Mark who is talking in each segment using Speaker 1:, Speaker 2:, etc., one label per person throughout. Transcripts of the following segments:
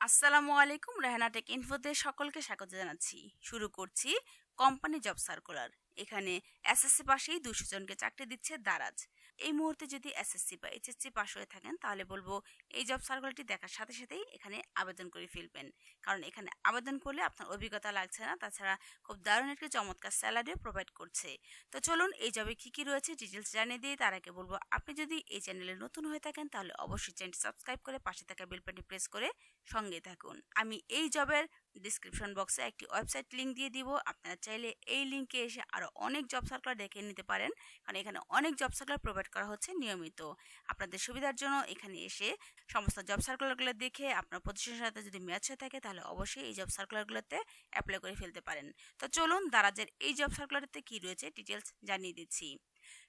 Speaker 1: আসসালামু আলাইকুম রেহানা টেক ইনফোতে সকলকে স্বাগত জানাচ্ছি। শুরু করছি কোম্পানি জব সার্কুলার। এখানে এসএসসি পাশেই দুশো জনকে চাকরি দিচ্ছে দারাজ। এই মুহূর্তে যদি এসএসসি বা এইচএসসি পাশ হয়ে থাকেন, তাহলে বলব এই জব সার্কুলারটি দেখার সাথে সাথেই এখানে আবেদন করে ফেলবেন। কারণ এখানে আবেদন করলে আপনার অভিজ্ঞতা লাগছে না, তাছাড়া খুব দারুণ একটি চমৎকার স্যালারিও প্রোভাইড করছে। তো চলুন এই জবে কী কী রয়েছে ডিটেলস জানিয়ে দিয়ে তার আগে বলব আপনি যদি এই চ্যানেলে নতুন হয়ে থাকেন, তাহলে অবশ্যই চ্যানেলটি সাবস্ক্রাইব করে পাশে থাকা বেল বাটনটি প্রেস করে সঙ্গে থাকুন। আমি এই জবের ডিসক্রিপশন বক্সে একটি ওয়েবসাইট লিংক দিয়ে দিব। আপনারা চাইলে এই লিঙ্কে এসে আরও অনেক জব সার্কুলার দেখে নিতে পারেন, কারণ এখানে অনেক জব সার্কুলার প্রোভাইড করা হচ্ছে নিয়মিত। আপনাদের সুবিধার জন্য এখানে এসে সমস্ত জব সার্কুলারগুলো দেখে আপনার প্রতিষ্ঠানের সাথে যদি ম্যাচ হয়ে থাকে, তাহলে অবশ্যই এই জব সার্কুলারগুলোতে অ্যাপ্লাই করে ফেলতে পারেন। তো চলুন দারাজের এই জব সার্কুলারতে কী রয়েছে ডিটেলস জানিয়ে দিচ্ছি।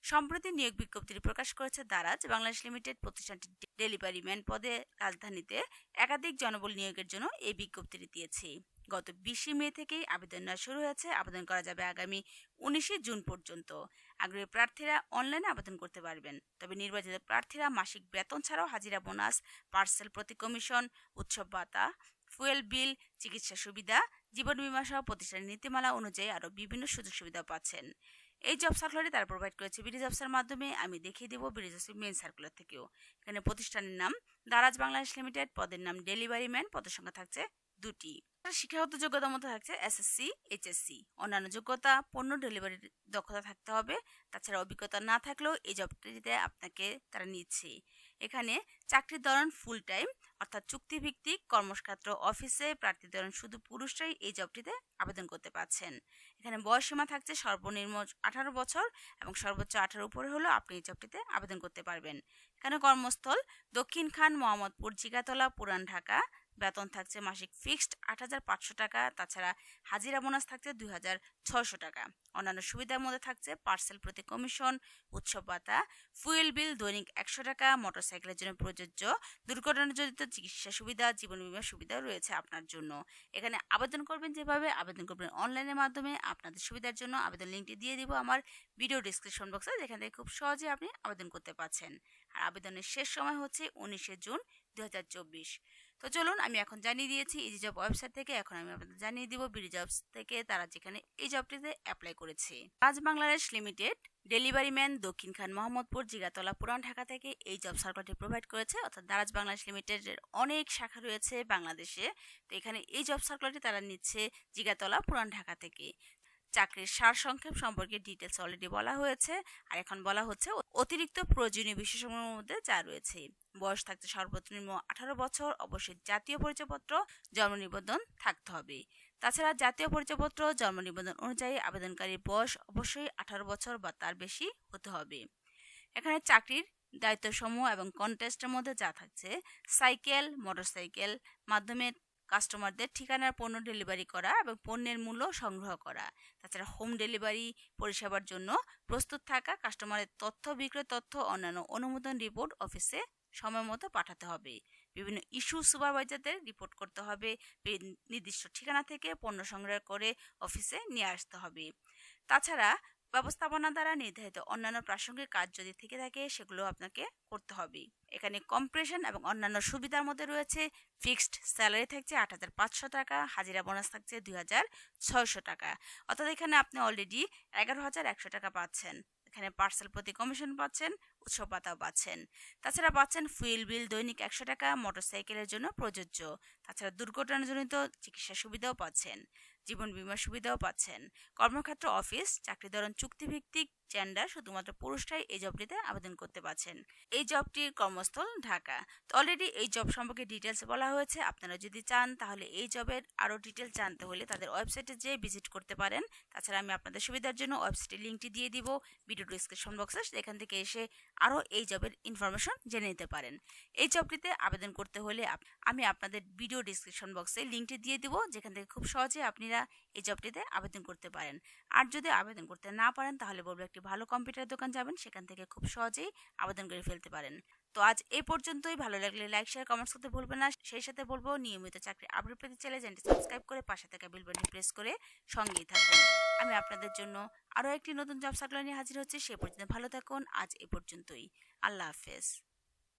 Speaker 1: সম্প্রতি নিয়োগ বিজ্ঞপ্তিটি প্রকাশ করেছে দারাজ। বাংলাদেশ লিমিটেড প্রতিষ্ঠানটি ডেলিভারি ম্যান পদে রাজধানীতে একাধিক জনবল নিয়োগের জন্য এই বিজ্ঞপ্তিটি দিয়েছে। গত বিশে মে থেকেই আবেদন নেওয়া শুরু হয়েছে। আবেদন করা যাবে আগামী উনিশে জুন পর্যন্ত। আগ্রহী প্রার্থীরা অনলাইনে আবেদন করতে পারবেন। তবে নির্বাচিত প্রার্থীরা মাসিক বেতন ছাড়াও হাজিরা বোনাস, পার্সেল প্রতি কমিশন, উৎসব ভাতা, ফুয়েল বিল, চিকিৎসা সুবিধা, জীবন বীমা সহ প্রতিষ্ঠানের নীতিমালা অনুযায়ী আরও বিভিন্ন সুযোগ সুবিধা পাচ্ছেন। এই জব সার্কুলারই তারা প্রোভাইড করেছে। বিডি জবসের মাধ্যমে আমি দেখিয়ে দেবো বিডি জবসের মেন সার্কুলার থেকেও। এখানে প্রতিষ্ঠানের নাম দারাজ বাংলাদেশ লিমিটেড পদের নাম ডেলিভারি ম্যান পদের সংখ্যা থাকছে দুটি। শিক্ষাগত যোগ্যতার মধ্যে থাকছে এসএসসি এইচএসসি অন্যান্য যোগ্যতা, পণ্য ডেলিভারির দক্ষতা থাকতে হবে। তাছাড়া অভিজ্ঞতা না থাকলেও এই জবটিতে আপনাকে তারা নিচ্ছে। এখানে চাকরির ধরন ফুল টাইম অর্থাৎ চুক্তিভিত্তিক কর্মক্ষেত্র অফিসে প্রার্থীর ধরন শুধু পুরুষরাই এই জবটিতে আবেদন করতে পারছেন। এখানে বয়সীমা থাকছে সর্বনিম্ন আঠারো বছর এবং সর্বোচ্চ আঠারো উপরে হলেও আপনি এই জবটিতে আবেদন করতে পারবেন। এখানে কর্মস্থল দক্ষিণ খান, মোহাম্মদপুর, জিগাতলা, পুরান ঢাকা। বেতন থাকছে মাসিক ফিক্সড আট হাজার পাঁচশো টাকা, তাছাড়া হাজিরা বোনাস থাকছে দুই হাজার ছয়শো টাকা। অন্যান্য সুবিধার মধ্যে থাকছে পার্সেল প্রতি কমিশন, উৎসব ভাতা, ফুয়েল বিল, দৈনিক একশো টাকা, মোটরসাইকেলের জন্য প্রযোজ্য দুর্ঘটনাজনিত চিকিৎসা সুবিধা, জীবন বীমা সুবিধা রয়েছে আপনার জন্য। এখানে আবেদন করবেন যেভাবে, আবেদন করবেন অনলাইনের মাধ্যমে। আপনাদের সুবিধার জন্য আবেদন লিঙ্কটি দিয়ে দিব আমার ভিডিও ডিসক্রিপশন বক্সে, যেখান থেকে খুব সহজে আপনি আবেদন করতে পারছেন। আর আবেদনের শেষ সময় হচ্ছে উনিশে জুন দু হাজার চব্বিশ। তো চলুন আমি এখন জানিয়ে দিয়েছি এই জব ওয়েবসাইট থেকে, এখন আমি আপনাদের জানিয়ে দিব বিডি জবস থেকে তারা যেখানে এই জবটিতে অ্যাপ্লাই করেছে। রাজ Bangladesh limited delivery man Dakshinkhan Mohammadpur Jigatola পুরান ঢাকা থেকে এই জব সার্কুলারটি প্রোভাইড করেছে। অর্থাৎ দারাজ বাংলাদেশ লিমিটেডের অনেক শাখা রয়েছে বাংলাদেশে। তো এখানে এই জব সার্কুলারটি তারা নিচ্ছে জিগাতলা পুরান ঢাকা থেকে। চাকরির সার সংক্ষেপ সম্পর্কে ডিটেলস অলরেডি বলা হয়েছে। আর এখন বলা হচ্ছে অতিরিক্ত প্রয়োজনীয় বিষয়সমূহের মধ্যে যা রয়েছে। বয়স থাকতে সর্বনিম্ন আঠারো বছর, অবশ্যই জাতীয় পরিচয়পত্র, জন্ম নিবন্ধন থাকতে হবে। তাছাড়া জাতীয় পরিচয়পত্র, জন্ম নিবন্ধন অনুযায়ী আবেদনকারীর বয়স অবশ্যই আঠারো বছর বা তার বেশি হতে হবে। এখানে চাকরির দায়িত্বসমূহ এবং কন্টেস্টের মধ্যে যা থাকছে, সাইকেল, মোটরসাইকেল, মাধ্যমে কাস্টমারদের ঠিকানার পণ্য ডেলিভারি করা এবং পণ্যের মূল্য সংগ্রহ করা। তাছাড়া হোম ডেলিভারি পরিষেবার জন্য প্রস্তুত থাকা, কাস্টমারের তথ্য, বিক্রয় তথ্য, অন্যান্য অনুমোদন রিপোর্ট অফিসে সময় মতো পাঠাতে হবে। বিভিন্ন ইস্যু সুপারভাইজারদের রিপোর্ট করতে হবে নির্দিষ্ট ঠিকানা থেকে পণ্য সংগ্রহ করে অফিসে নিয়ে আসতে হবে। তাছাড়া ব্যবস্থাপনা দ্বারা নির্ধারিত অন্যান্য প্রাসঙ্গিক কাজ যদি থেকে থাকে, সেগুলো আপনাকে করতে হবে। এখানে কম্প্রেশন এবং অন্যান্য সুবিধার মধ্যে রয়েছে ফিক্সড স্যালারি থাকছে আট হাজার পাঁচশো টাকা, হাজিরা বোনাস থাকছে দুই হাজার ছয়শো টাকা। অর্থাৎ এখানে আপনি অলরেডি এগারো হাজার একশো টাকা পাচ্ছেন। এখানে পার্সেল প্রতি কমিশন পাচ্ছেন, উৎসব পাতাও পাচ্ছেন। তাছাড়া পাচ্ছেন ফুয়েল বিল দৈনিক একশো টাকা মোটরসাইকেলের জন্য প্রযোজ্য। তাছাড়া দুর্ঘটনাজনিত চিকিৎসা সুবিধাও পাচ্ছেন, জীবন বিমা সুবিধাও পাচ্ছেন। কর্মক্ষেত্র অফিস চাকরি ধরন চুক্তিভিত্তিক জেন্ডার শুধুমাত্র পুরুষরাই এই জবটিতে আবেদন করতে পারছেন। এই জবটির কর্মস্থল ঢাকা। তো অলরেডি এই জব সম্পর্কে ডিটেলস বলা হয়েছে। আপনারা যদি চান, তাহলে এই জবের আরও ডিটেলস জানতে হলে তাদের ওয়েবসাইটে যেয়ে ভিজিট করতে পারেন। তাছাড়া আমি আপনাদের সুবিধার জন্য ওয়েবসাইটের লিঙ্কটি দিয়ে দিব। ভিডিও ডিসক্রিপশন বক্সে সেখান থেকে এসে আরও এই জবের ইনফরমেশন জেনে নিতে পারেন। এই জবটিতে আবেদন করতে হলে আমি আপনাদের ভিডিও ডিসক্রিপশন বক্সে লিঙ্কটি দিয়ে দিব, যেখান থেকে খুব সহজে আপনারা এই জবটিতে আবেদন করতে পারেন। আর যদি আবেদন করতে না পারেন, তাহলে বলব একটি ভালো কম্পিউটার দোকান যাবেন, সেখান থেকে খুব সহজেই আবেদন করে ফেলতে পারেন। তো আজ এই পর্যন্তই। ভালো লাগলে লাইক শেয়ার কমেন্টস করতে ভুলবেন না। সেই সাথে বলব, নিয়মিত চাকরি আপডেট পেতে চাইলে চ্যানেলটি সাবস্ক্রাইব করে পাশে থাকা বেল বাটন প্রেস করে সঙ্গেই থাকবেন। আমি আপনাদের জন্য আরও একটি নতুন জব সার্কুলার নিয়ে হাজির হচ্ছে। সে পর্যন্ত ভালো থাকুন। আজ এ পর্যন্তই। আল্লাহ হাফেজ।